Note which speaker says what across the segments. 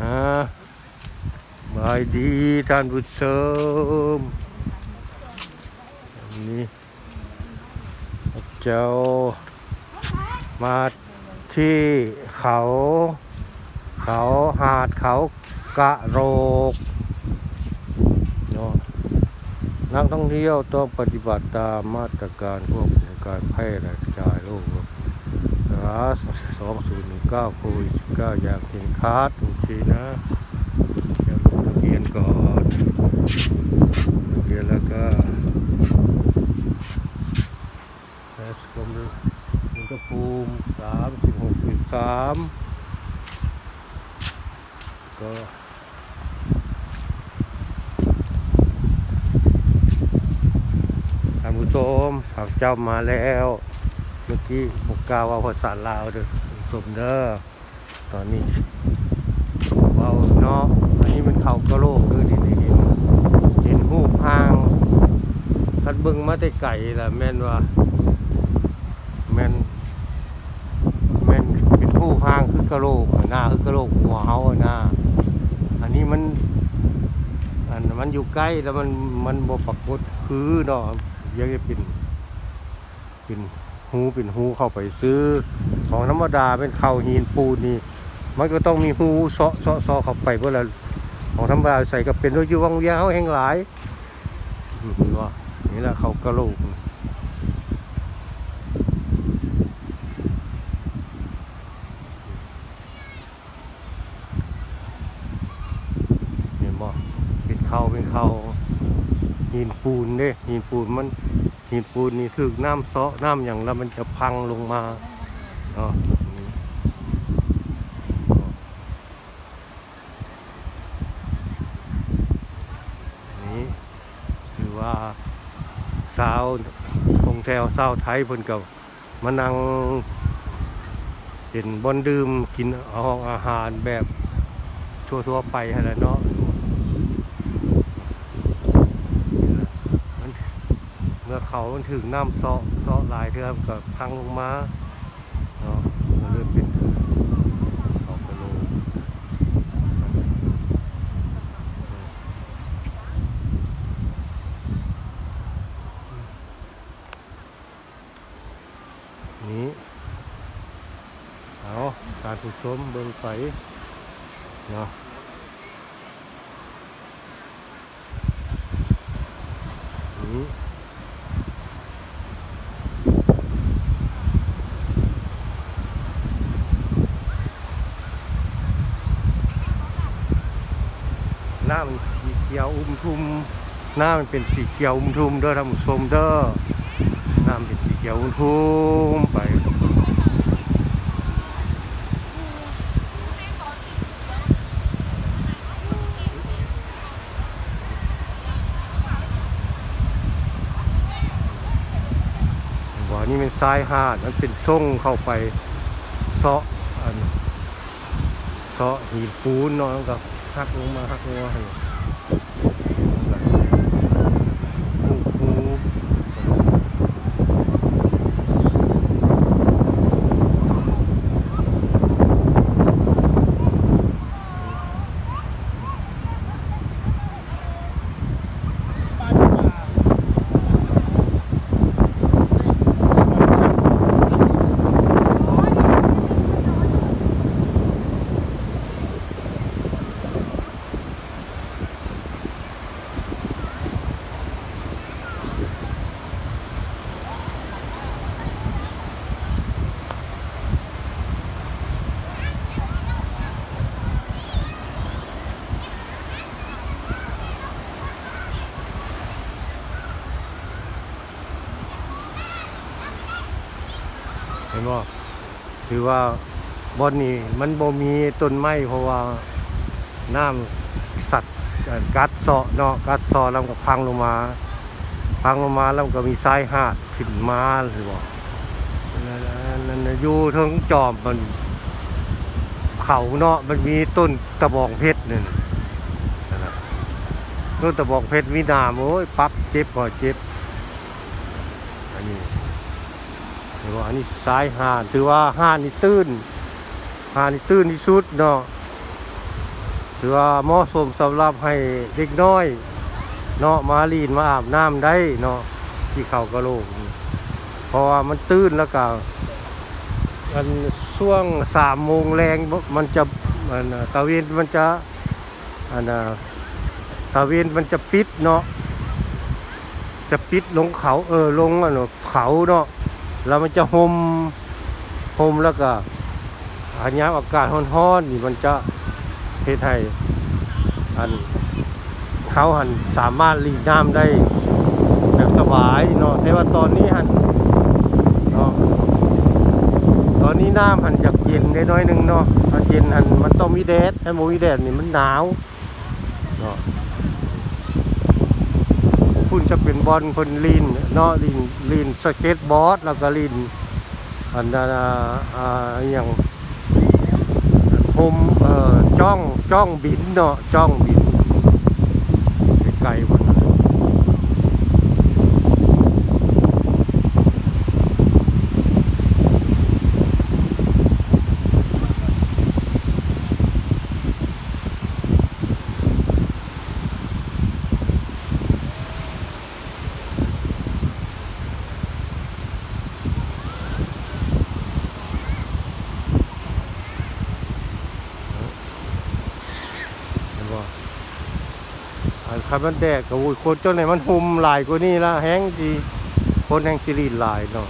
Speaker 1: อ่าบายดีท่านผู้ชมนนี้เจ้ามาที่เขา เขาหาดเขากะโรกเนาะนักท่องเที่ยวต้องปฏิบัติตามมาตรการควบคุมการแพร่กระจายโรคสาสองศูนย์หนึ่งเก้าโควิดสิบเก้าอย่างเห็นขาด ทีนะเดี๋ยวลงทะเบียนก่อนทะเบียนแล้วก็แอสคอมอุณหภูมิสามสิบหกจุดสามก็ท่านผู้ชมผักเจ้ามาแล้ว เมื่อกี้ผมกล่าวว่าภาษาลาวเด้อท่านผู้ชมเด้อตอนนี้ เว้าเนาะอันนี้มันเขากระโลกคือดินเห็นเห็นหูพางคันเบิ่งมาแต่ไก่ละแม่นว่าแม่นแม่นเป็นหูพางคือกระโลกหน้าคือกระโลกหัวเฮาอะนะอันนี้มันอันมันอยู่ใกล้แล้วมันมันบ่ปรากฏคือเนาะยังจะเป็นเป็นหูเป็นหูเข้าไปซื้อของธรรมดาเป็นเข้าหินปูนนี่ มันก็ต้องมีหูเซาะเซาะเซาะเข้าไปเพื่อละของธรรมดาใส่ก็เป็นด้วยยู่วังเวียงเขาแห้งหลายว่านี่แหละเขากระโหลกเห็นบ่เป็นเขาเป็นเขาหินปูนเด้หินปูนมันหินปูนนี่ถึกน้ำเซาะน้ำอย่างแล้วมันจะพังลงมาเนาะนี่คือว่า สาวคงแถวสาวไทยเพิ่นกับมานั่งเป็นบอนดื่มกินห้องอาหารแบบทั่วๆไปหั่นแหละเนาะมันเมื่อเขามันถึงน้ำเซาะเซาะหลายเทือมนก็พังลงมาเนาะมันเลยเป็นเขากระโหลกนี้เอา การผู้ชมเบิ่งไปเนาะนี้หน้ามันสีเขียวอุ้มทุมหน้ามันเป็นสีเขียวอุ้มทุมเด้อท่านผู้ชมเด้อหน้ามันเป็นสีเขียวอุ้มทุมไป นี่เป็นทรายหาดมันเป็นส่งเข้าไปเซาะอันเซาะหินปูนเนาะแล้วก็หักลงมาหักลงมา ห็นบ่ถือว่าบอนนี้มันบ่มีต้นไม้เพราะว่าน้ำสัตว์กัดเซาะเนาะกัดเซาะแล้วก็พังลงมา พังลงมาแล้วก็มีทรายหาดขึ้นมาหรือบ่นั่นอยู่ทั้งจอมมัน เขาเนาะมันมีต้นตะบองเพชรนี่นนั่นน่ะต้นตะบองเพชรมีนามโอ้ยปักเจ็บพอเจ็บอันนี้ ว่าอันนี้สายห่านถือว่าห่านนี่ตื้นห่านนี่ตื้นที่สุดเนาะถือว่าเหมาะสมสำหรับให้เด็กน้อย เนาะมาลีนมาอาบน้ำได้เนาะที่เขากระโหลกนี่เพราะว่ามันตื้นแล้วก็มันช่วงสามโมงแรงมันจะมันตะเวนมันจะอันน่ะตะเวนมันจะปิดเนาะจะปิดลงเขาเออลงอะเนาะเขาเนาะ แล้วมันจะหมหมแล้วก็อันยามอากาศร้อนๆนี่มันจะเฮ็ดให้อันเขาหันสามารถรีดน้ำได้แบบสบายเนาะแต่ว่าตอนนี้หันเนาะตอนนี้น้ำหันจากเย็นได้น้อยหนึงเนาะเย็นหันมันต้องมีแดดถ้าโมมีแดดนี่มันหนาวเนาะ คุณจะเป็นบอลคนลีนเนาะลีนลีนสเก็ตบอร์ดแล้วก็ลีนอันนั้นอ่าอย่างพมเอ่อจ้องจ้องบินเนาะจ้องบิน ไกลๆหมดเลยเห็นบ่ ครับมันแดดก็โอ้ยคนจนไหนมันหุมหลายกว่านี้ละแห้งดีคนแห้งสิรีหลายเนาะ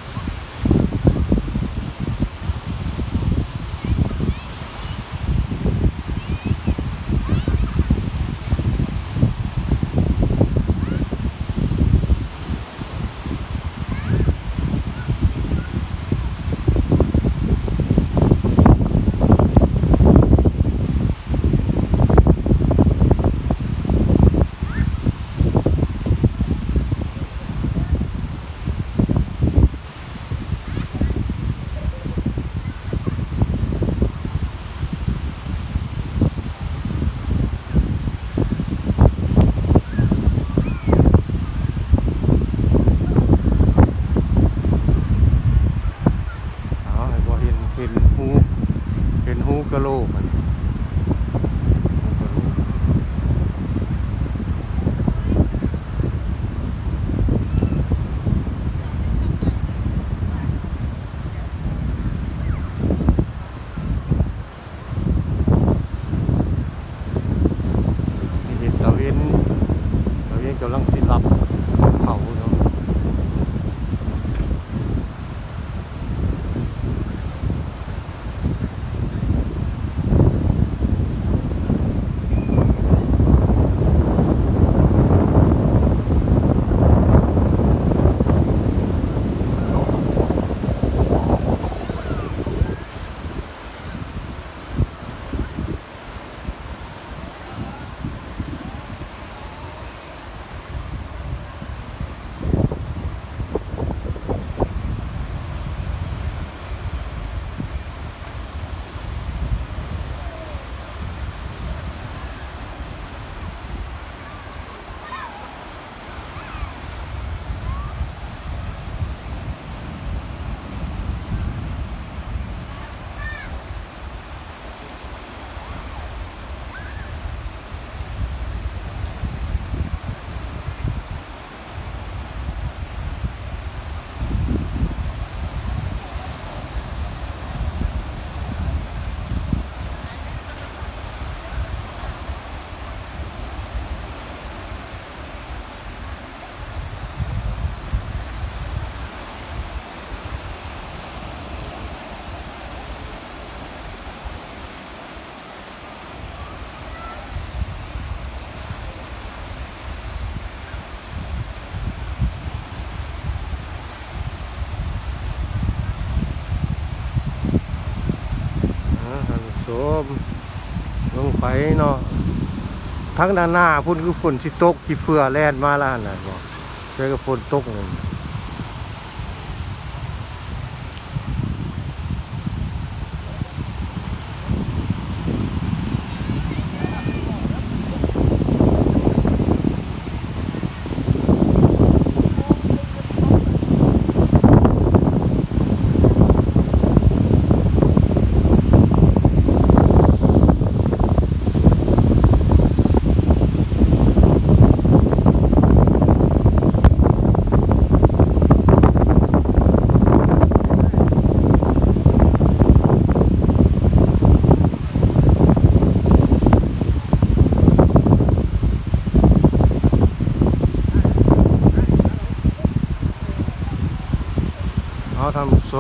Speaker 1: เนาะทั้งด้านหน้าพุ่นคือฝนที่ตกที่เฟือแล่นมาแล้วนะบอกเจอกับฝนตกเลย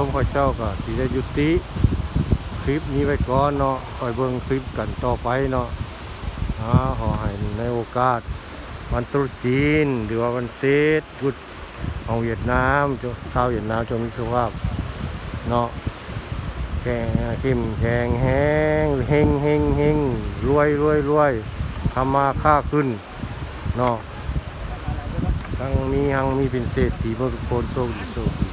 Speaker 1: มข้าเจ้าก็สิได้ยุติคลิปนี้ไว้ก่อนเนาะคอยเบิ่งคลิปกันต่อไปเนาะอ่าขอให้ในโอกาส วันตรุษจีน หรือว่าวันเทศกุดของเวียดนามชาวเวียดนามจงมีสุขภาพเนาะแข็งเข้มแข็งแห้งเฮงเฮงเฮงรวยรวยรวยทำมาค่าขึ้นเนาะทั้งมีหังมีเป็นเศรษฐีเมื่อทุกคนโชคดีโชคดี